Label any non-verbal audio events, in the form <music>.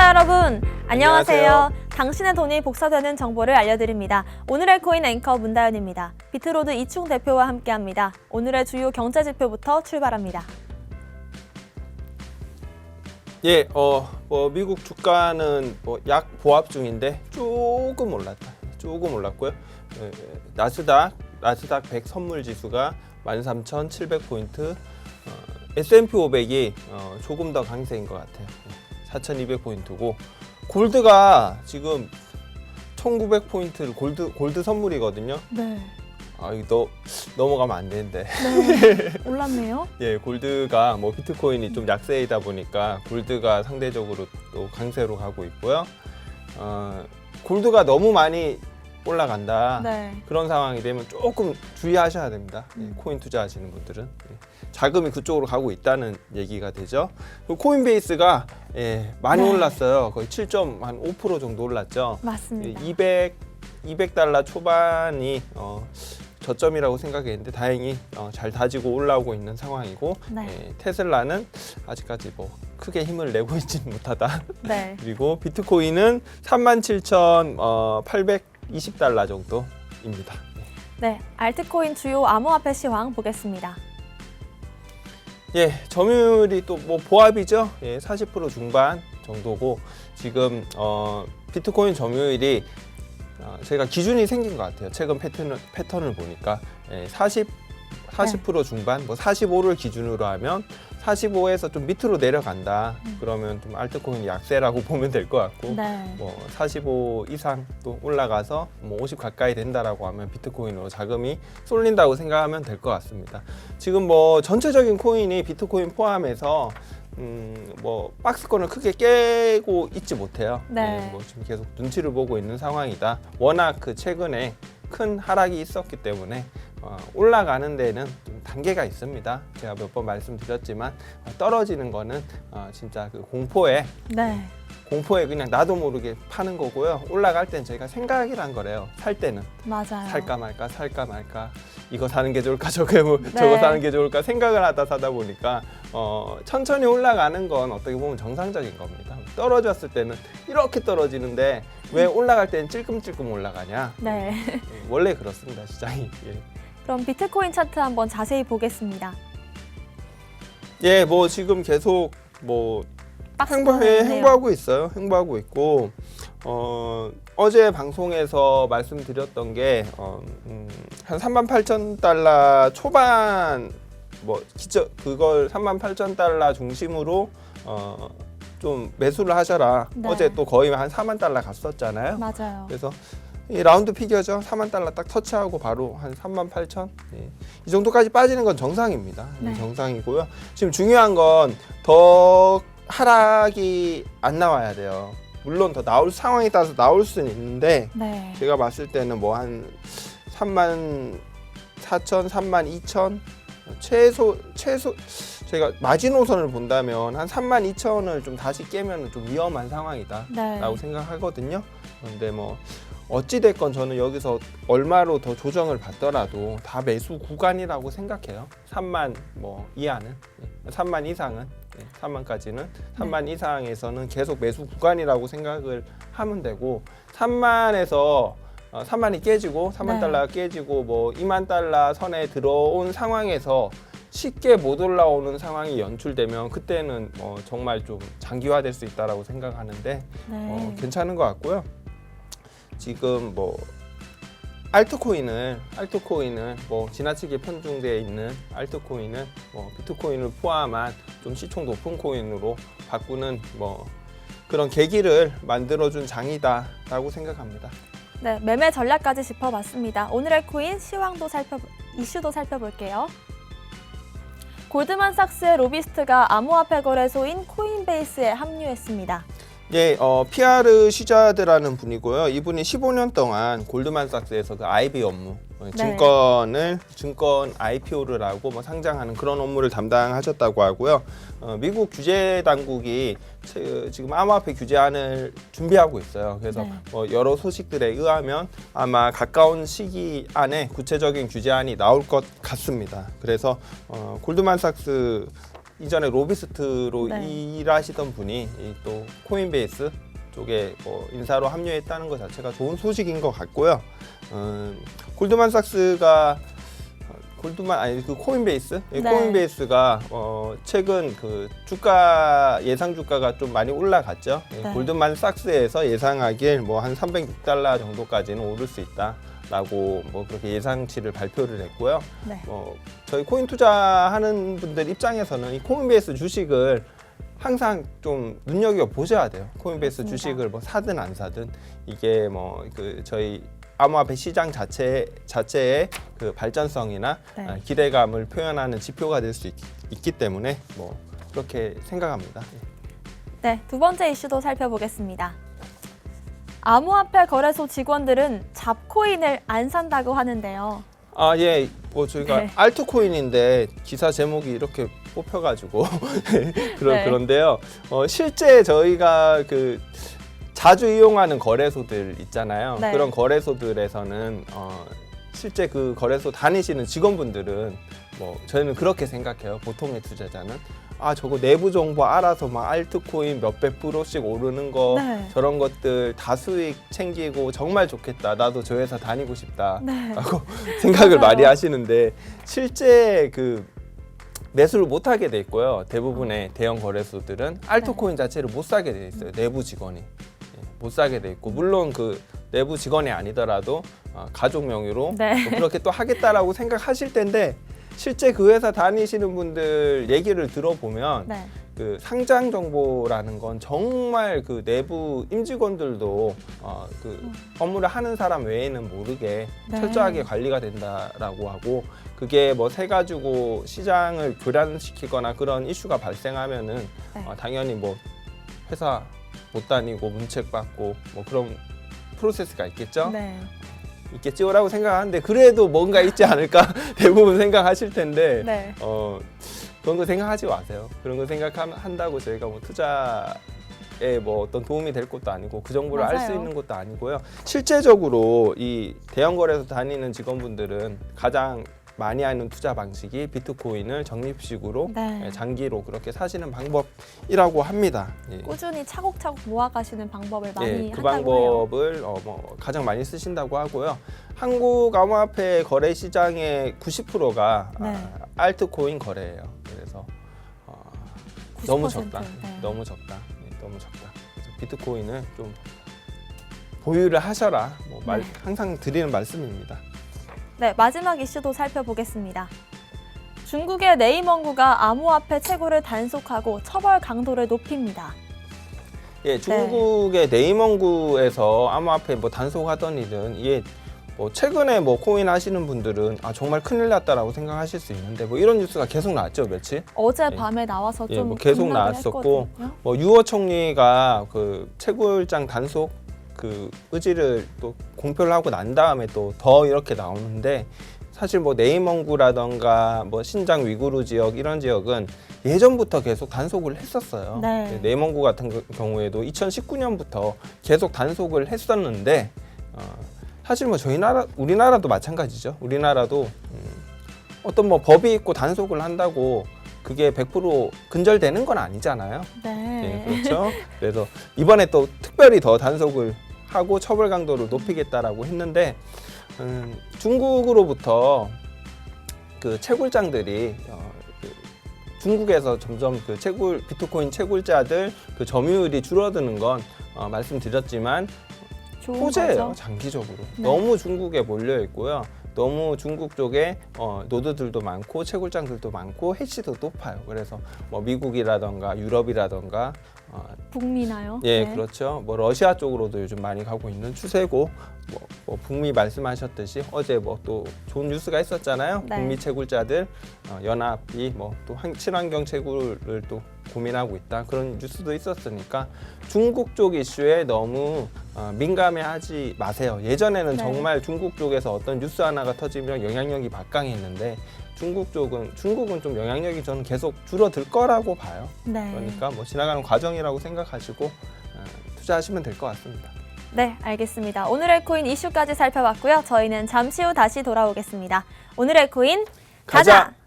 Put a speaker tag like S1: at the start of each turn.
S1: 시청자 여러분, 안녕하세요.
S2: 안녕하세요.
S1: 당신의 돈이 복사되는 정보를 알려드립니다. 오늘의 코인 앵커 문다연입니다. 비트로드 이충 대표와 함께합니다. 오늘의 주요 경제 지표부터 출발합니다.
S2: 예, 어, 뭐 미국 주가는 뭐 약 보합 중인데 조금 올랐다. 조금 올랐고요. 예, 나스닥 나스닥 100 선물 지수가 13,700 포인트, 어, S&P 500이 어, 조금 더 강세인 것 같아요. 4,200포인트고 골드가 지금 1,900포인트를 골드 골드 선물이거든요.
S1: 네,
S2: 아, 이거 넘어가면 안 되는데.
S1: 네, <laughs> 올랐네요.
S2: 예, 골드가 뭐 비트코인이 좀 약세이다 보니까 골드가 상대적으로 또 강세로 가고 있고요. 어, 골드가 너무 많이 올라간다.
S1: 네,
S2: 그런 상황이 되면 조금 주의하셔야 됩니다. 예,
S1: 음.
S2: 코인 투자하시는 분들은 예, 자금이 그쪽으로 가고 있다는 얘기가 되죠. 코인베이스가 예, 많이
S1: 네.
S2: 올랐어요. 거의 7.5% 정도 올랐죠.
S1: 맞습니다.
S2: 200 200달러 초반이 어, 저점이라고 생각했는데 다행히 어, 잘 다지고 올라오고 있는 상황이고
S1: 네.
S2: 예, 테슬라는 아직까지 뭐 크게 힘을 내고 <laughs> 있지는 못하다.
S1: 네,
S2: 그리고 비트코인은 37,820달러 정도입니다.
S1: 네, 알트코인 주요 암호화폐 시황 보겠습니다.
S2: 예, 점유율이 또 뭐 보합이죠. 예, 40% 중반 정도고 지금 어, 비트코인 점유율이 어, 제가 기준이 생긴 것 같아요. 최근 패턴을 패턴을 보니까 예, 40 40% 중반, 뭐 45를 기준으로 하면 45에서 좀 밑으로 내려간다.
S1: 음.
S2: 그러면 좀 알트코인 약세라고 <laughs> 보면 될 것 같고
S1: 네,
S2: 뭐 45 이상 또 올라가서 뭐 50 가까이 된다라고 하면 비트코인으로 자금이 쏠린다고 생각하면 될 것 같습니다. 지금 뭐 전체적인 코인이 비트코인 포함해서 음 뭐 박스권을 크게 깨고 있지 못해요.
S1: 네.
S2: 뭐 지금 계속 눈치를 보고 있는 상황이다. 워낙 그 최근에 큰 하락이 있었기 때문에 어, 올라가는 데는 좀 단계가 있습니다. 제가 몇 번 말씀드렸지만 어, 떨어지는 거는 어, 진짜 그 공포에
S1: 네,
S2: 공포에 그냥 나도 모르게 파는 거고요. 올라갈 땐 저희가 생각이란 거래요. 살 때는
S1: 맞아요.
S2: 살까 말까 살까 말까 이거 사는 게 좋을까 저거 뭐-
S1: 네.
S2: 저거 사는 게 좋을까 생각을 하다 사다 보니까 어, 천천히 올라가는 건 어떻게 보면 정상적인 겁니다. 떨어졌을 때는 이렇게 떨어지는데 왜 올라갈 때는 찔끔찔끔 올라가냐?
S1: 네,
S2: 예, 원래 그렇습니다 시장이. 예.
S1: 그럼 비트코인 차트 한번 자세히 보겠습니다.
S2: 예, 뭐 지금 계속 뭐 행보, 예,
S1: 있네요.
S2: 행보하고 있어요. 행보하고 있고 어, 어제 방송에서 말씀드렸던 게 어, 음, 한 3만 8천 달러 초반 뭐 기저 그걸 3만 8천 달러 중심으로 어, 좀 매수를 하셔라.
S1: 네.
S2: 어제 또 거의 한 4만 달러 갔었잖아요.
S1: 맞아요.
S2: 그래서 이 라운드 피겨죠. 4만 달러 딱 터치하고 바로 한 3만 8천. 예. 이 정도까지 빠지는 건 정상입니다. 예,
S1: 네.
S2: 정상이고요. 지금 중요한 건 더 하락이 안 나와야 돼요. 물론 더 나올 상황에 따라서 나올 수는 있는데
S1: 네,
S2: 제가 봤을 때는 뭐 한 3만 4천, 3만 2천 최소 최소 제가 마지노선을 본다면 한 3만 2천을 좀 다시 깨면 좀 위험한 상황이다.
S1: 네,
S2: 라고 생각하거든요. 그런데 뭐 어찌 됐건 저는 여기서 얼마로 더 조정을 받더라도 다 매수 구간이라고 생각해요. 3만 뭐 이하는, 예, 3만 이상은, 예, 3만까지는 3만 이상에서는 계속 매수 구간이라고 생각을 하면 되고 3만에서 어, 3만이 깨지고 3만
S1: 네.
S2: 달러가 깨지고 뭐 2만 달러 선에 들어온 상황에서 쉽게 못 올라오는 상황이 연출되면 그때는 뭐 정말 좀 장기화될 수 있다라고 생각하는데
S1: 네,
S2: 어, 괜찮은 것 같고요. 지금 뭐 알트코인을 알트코인을 뭐 지나치게 편중되어 있는 알트코인을 뭐 비트코인을 포함한 좀 시총 높은 코인으로 바꾸는 뭐 그런 계기를 만들어준 장이다라고 생각합니다.
S1: 네, 매매 전략까지 짚어봤습니다. 오늘의 코인 시황도 살펴 이슈도 살펴볼게요. 골드만삭스의 로비스트가 암호화폐 거래소인 코인베이스에 합류했습니다.
S2: 예, 어, 피아르 시자드라는 분이고요. 이분이 15년 동안 골드만삭스에서 그 IB 업무, 어,
S1: 네.
S2: 증권을 증권 IPO를 하고 뭐 상장하는 그런 업무를 담당하셨다고 하고요. 어, 미국 규제 당국이 체- 지금 암호화폐 규제안을 준비하고 있어요. 그래서
S1: 네.
S2: 뭐 여러 소식들에 의하면 아마 가까운 시기 안에 구체적인 규제안이 나올 것 같습니다. 그래서 어, 골드만삭스 이전에 로비스트로
S1: 네.
S2: 일하시던 분이 이또 코인베이스 쪽에 뭐 인사로 합류했다는 것 자체가 좋은 소식인 것 같고요. 음, 골드만삭스가 어, 골드만 아니 그 코인베이스 예,
S1: 네.
S2: 코인베이스가 어, 최근 그 주가 예상 주가가 좀 많이 올라갔죠. 예,
S1: 네.
S2: 골드만삭스에서 예상하길 뭐 한 306달러 정도까지는 오를 수 있다 라고 뭐 그렇게 예상치를 발표를 했고요.
S1: 네.
S2: 어, 저희 코인 투자하는 분들 입장에서는 이 코인베이스 주식을 항상 좀 눈여겨 보셔야 돼요. 코인베이스
S1: 맞습니다.
S2: 주식을 뭐 사든 안 사든 이게 뭐 그 저희 암호화폐 시장 자체 자체의 그 발전성이나
S1: 네.
S2: 아, 기대감을 표현하는 지표가 될 수 있기 때문에 뭐 그렇게 생각합니다.
S1: 네, 두 번째 이슈도 살펴보겠습니다. 암호화폐 거래소 직원들은 잡코인을 안 산다고 하는데요.
S2: 아, 예. 뭐 저희가
S1: 네.
S2: 알트코인인데 기사 제목이 이렇게 뽑혀가지고 <laughs> 그런
S1: 네.
S2: 그런데요. 어, 실제 저희가 그 자주 이용하는 거래소들 있잖아요.
S1: 네.
S2: 그런 거래소들에서는 어, 실제 그 거래소 다니시는 직원분들은 뭐 저희는 그렇게 생각해요. 보통의 투자자는 아 저거 내부 정보 알아서 막 알트코인 몇백 프로씩 오르는 거
S1: 네.
S2: 저런 것들 다 수익 챙기고 정말 좋겠다. 나도 저 회사 다니고 싶다.
S1: 네.
S2: 라고 <laughs> 생각을
S1: 맞아요.
S2: 많이 하시는데 실제 그 매수를 못 하게 돼 있고요. 대부분의 대형 거래소들은 알트코인 자체를 못 사게 돼 있어요. 내부 직원이 예, 못 사게 돼 있고 물론 그 내부 직원이 아니더라도 어, 가족 명의로
S1: 네.
S2: 뭐 그렇게 또 하겠다라고 생각하실 텐데 실제 그 회사 다니시는 분들 얘기를 들어보면
S1: 네.
S2: 그 상장 정보라는 건 정말 그 내부 임직원들도 어, 그 업무를 하는 사람 외에는 모르게
S1: 네.
S2: 철저하게 관리가 된다라고 하고 그게 뭐세 가지고 시장을 교란시키거나 그런 이슈가 발생하면은
S1: 네.
S2: 어, 당연히 뭐 회사 못 다니고 문책 받고 뭐 그런 프로세스가 있겠죠.
S1: 네.
S2: 있겠지요라고 생각하는데 그래도 뭔가 있지 않을까 <laughs> 대부분 생각하실 텐데
S1: 네.
S2: 어 그런 거 생각하지 마세요. 그런 거 생각한다고 저희가 뭐 투자 에 뭐 어떤 도움이 될 것도 아니고 그 정보를 알 수. 있는 것도 아니고요. 실제적으로 이 대형 거래소 다니는 직원분들은 가장 많이 하는 투자 방식이 비트코인을 적립식으로
S1: 네.
S2: 예, 장기로 그렇게 사시는 방법이라고 합니다. 예.
S1: 꾸준히 차곡차곡 모아가시는 방법을 많이
S2: 예, 그
S1: 한다고 해요.
S2: 방법을 어, 뭐 가장 많이 쓰신다고 하고요. 한국 암호화폐 거래 시장의 90%가
S1: 네.
S2: 아, 알트코인 거래예요. 그래서 어, 너무
S1: 90%,
S2: 적다.
S1: 네.
S2: 너무 적다. 네, 너무 적다. 그래서 비트코인을 좀 보유를 하셔라. 뭐 말,
S1: 네.
S2: 항상 드리는 말씀입니다.
S1: 네, 마지막 이슈도 살펴보겠습니다. 중국의 네이멍구가 암호화폐 채굴을 단속하고 처벌 강도를 높입니다.
S2: 예, 중국의 네이멍구에서 암호화폐 뭐 단속하던 일은 이게 뭐 최근에 뭐 코인 하시는 분들은 아 정말 큰일 났다라고 생각하실 수 있는데 뭐 이런 뉴스가 계속 나왔죠 며칠.
S1: 어제
S2: 예.
S1: 밤에 나와서
S2: 예, 좀뭐 계속 나왔었고,
S1: 했거든요.
S2: 뭐 유호 총리가 그 채굴장 단속 그 의지를 또 공표를 하고 난 다음에 또 더 이렇게 나오는데 사실 뭐 네이멍구라던가 뭐 신장 위구르 지역 이런 지역은 예전부터 계속 단속을 했었어요.
S1: 네.
S2: 네이멍구 같은 그- 경우에도 2019년부터 계속 단속을 했었는데 어, 사실 뭐 저희 나라 우리나라도 마찬가지죠. 우리나라도 음, 어떤 뭐 법이 있고 단속을 한다고 그게 100% 근절되는 건 아니잖아요.
S1: 네.
S2: 예, 그렇죠. 그래서 이번에 또 특별히 더 단속을 하고 처벌 강도를 높이겠다라고 했는데 음, 중국으로부터 그 채굴장들이 어, 그 중국에서 점점 그 채굴 비트코인 채굴자들 그 점유율이 줄어드는 건 어, 말씀드렸지만 호재예요
S1: 거죠.
S2: 장기적으로
S1: 네.
S2: 너무 중국에 몰려 있고요 너무 중국 쪽에 어, 노드들도 많고 채굴장들도 많고 해치도 높아요 그래서 뭐 미국이라던가 유럽이라던가 어,
S1: 북미나요?
S2: 예
S1: 네.
S2: 그렇죠 뭐 러시아 쪽으로도 요즘 많이 가고 있는 추세고 뭐, 뭐 북미 말씀하셨듯이 어제 뭐 또 좋은 뉴스가 있었잖아요
S1: 네.
S2: 북미 채굴자들 어, 연합이 뭐 또 친환경 채굴을 또 고민하고 있다 그런 뉴스도 있었으니까 중국 쪽 이슈에 너무 어, 민감해하지 마세요. 예전에는
S1: 네.
S2: 정말 중국 쪽에서 어떤 뉴스 하나가 터지면 영향력이 막강했는데 중국 쪽은 중국은 좀 영향력이 저는 계속 줄어들 거라고 봐요.
S1: 네.
S2: 그러니까 뭐 지나가는 과정이라고 생각하시고 어, 투자하시면 될 것 같습니다.
S1: 네, 알겠습니다. 오늘의 코인 이슈까지 살펴봤고요. 저희는 잠시 후 다시 돌아오겠습니다. 오늘의 코인 가자!
S2: 가자!